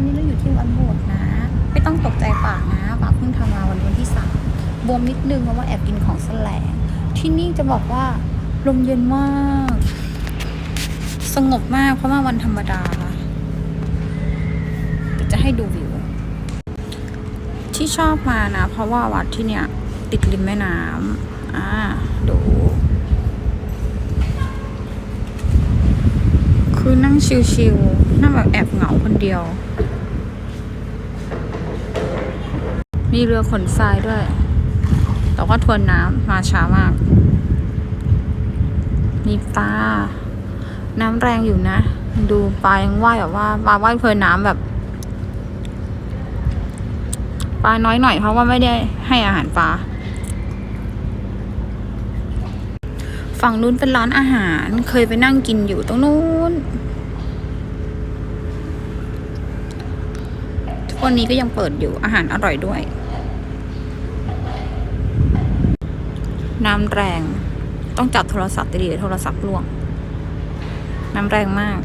อนนี้เราอยู่ที่วัดโบสถ์นะ ไม่ต้องตกใจปากนะปากเพิ่งทำมาวันวันที่สามบวมนิดนึงเพราะว่าแอบกินของแสลง ที่นี่จะบอกว่าลมเย็นมาก สงบมากเพราะว่าวันธรรมดาจะให้ดูวิว ที่ชอบมานะ เพราะว่าวัดที่เนี่ย ติดริมแม่น้ำอ่าดูคือนั่งชิลๆนั่งแบบแอบเหงาคนเดียว มีเรือขนทรายด้วย แต่ว่าทวนน้ำมาช้ามาก มีปลา น้ำแรงอยู่นะ ดูปลายังว่ายแบบว่าปลาว่ายเพลินน้ำแบบ ปลาน้อยหน่อยเพราะว่าไม่ได้ให้อาหารปลา ฝั่งนู้นเป็นร้านอาหาร เคยไปนั่งกินอยู่ตรงนู้น ทุก วันนี้ก็ยังเปิดอยู่อาหารอร่อยด้วย น้ำแรงต้องจับโทรศัพท์ดีๆโทรศัพท์ล่วง น้ำแรงมาก